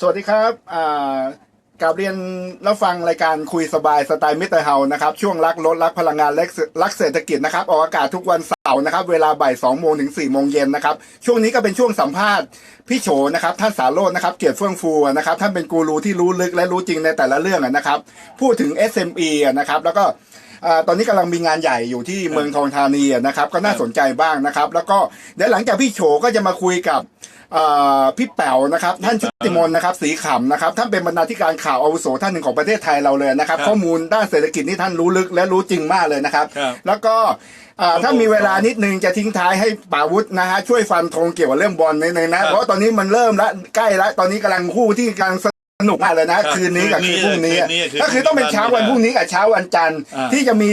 สวัสดีครับอ่ากราบเรียนรับฟังรายการคุยสบายสไตล์มิสเตอร์เฮานะครับ ช่วงรักลดรักพลังงานและรักเศรษฐกิจนะครับ ออกอากาศทุกวันเสาร์นะครับ เวลาบ่ายสองโมงถึงสี่โมงเย็นนะครับ ช่วงนี้ก็เป็นช่วงสัมภาษณ์พี่โฉนะครับ ท่านสารโรจน์นะครับ เกียรติเฟื่องฟูนะครับ ท่านเป็นกูรูที่รู้ลึกและรู้จริงในแต่ละเรื่องนะครับ พูดถึง SME อะนะครับ แล้วก็อตอนนี้กำลังมีงานใหญ่อยู่ที่เมืองทองธานีนะครับ ก็น่าสนใจบ้างนะครับ แล้วก็เดี๋ยวหลังจากพี่โฉก็จะมาคุยกับ พี่แป๋วนะครับท่านชุติมนต์นะครับสีขำนะครับท่านเป็นบรรณาธิการข่าวอาวุโสท่านหนึ่งของประเทศไทยเราเลยนะครับครับข้อมูลด้านเศรษฐกิจนี่ท่านรู้ลึกและรู้จริงมากเลยนะครับครับแล้วก็อ่าถ้ามีเวลานิดนึงจะทิ้งท้ายให้ป่าวุฒินะฮะช่วยฟันธงเกี่ยวกับเรื่องบอลนิดนึงนะเพราะตอนนี้มันเริ่มละใกล้ละตอนนี้กำลังคู่ที่กำลังสนุกมากเลยนะครับคืนนี้กับคืคืนนนี้พรุ่งนี้คืนนี้คืนนี้ก็คือต้องเป็นเช้าวันพรุ่งนี้กับเช้าวันจันทร์อ่าที่จะมี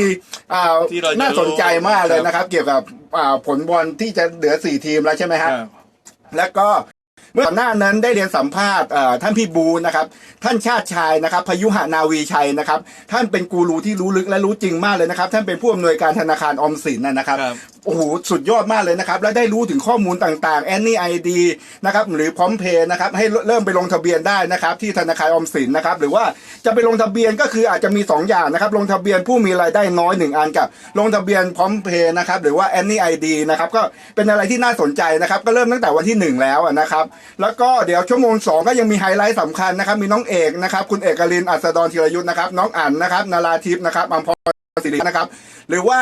อ่าที่เราจะน่าสนใจมากเลยรู้นะครับ เกี่ยวกับอ่าผลบอลที่จะเหลือสี่ทีมแล้วใช่ไหมคครัรับบ แล้วก็เมื่อก่อนหน้านั้นได้เรียนสัมภาษณ์ท่านพี่บูนะครับท่านชาติชายนะครับพยุหานาวีชัยนะครับ ท่านเป็นกูรูที่รู้ลึกและรู้จริงมากเลยนะครับ ท่านเป็นผู้อำนวยการธนาคารออมสินนะนะครับ โอ้โหสุดยอดมากเลยนะครับ และได้รู้ถึงข้อมูลต่างๆแอนนี่ไอดีนะครับหรือพร้อมเพย์นะครับให้เริ่มไปลงทะเบียนได้นะครับที่ธนาคารออมสินนะครับหรือว่าจะไปลงทะเบียนก็คืออาจจะมี 2 อย่างนะครับลงทะเบียนผู้มีรายได้น้อยหนึ่งอันกับลงทะเบียนพร้อมเพย์นะครับหรือว่าแอนนี่ไอดีนะครับก็เป็นอะไรที่น่าสนใจนะครับก็เริ่มตั้งแต่วันที่ 1 แล้วนะครับแล้วก็เดี๋ยวชั่วโมง 2 ก็ยังมีไฮไลท์สำคัญนะครับมีน้องเอกนะครับคุณเอกลินอัศดรธีรยุทธ์นะครับน้องอั๋นนะครับนาราทิพย์นะครับอัมพรศิรินะครับหรือว่า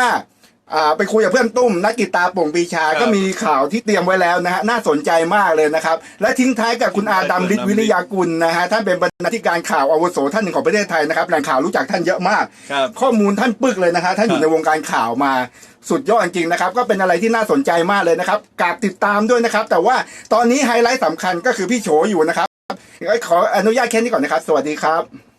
อ่าไปคุยกับเพื่อนตุ้มนักกีตาร์โป่งปีชาครับก็มีข่าวที่เตรียมไว้แล้วนะฮะน่าสนใจมากเลยนะครับ และทิ้งท้ายกับคุณอาดัมฤทธิ์วิริยากุลนะฮะท่านเป็นบรรณาธิการข่าวอาวุโสท่านหนึ่งของประเทศไทยนะครับแหล่งข่าวรู้จักท่านเยอะมาก ครับข้อมูลท่านปึกเลยนะฮะท่านอยู่ในวงการข่าวมาสุดยอดจริงๆนะครับ ก็เป็นอะไรที่น่าสนใจมากเลยนะครับกราบติดตามด้วยนะครับ แต่ว่าตอนนี้ไฮไลท์สำคัญก็คือพี่โฉอยู่นะครับขออนุญาตแค่นี้ก่อนนะครับ สวัสดีครับ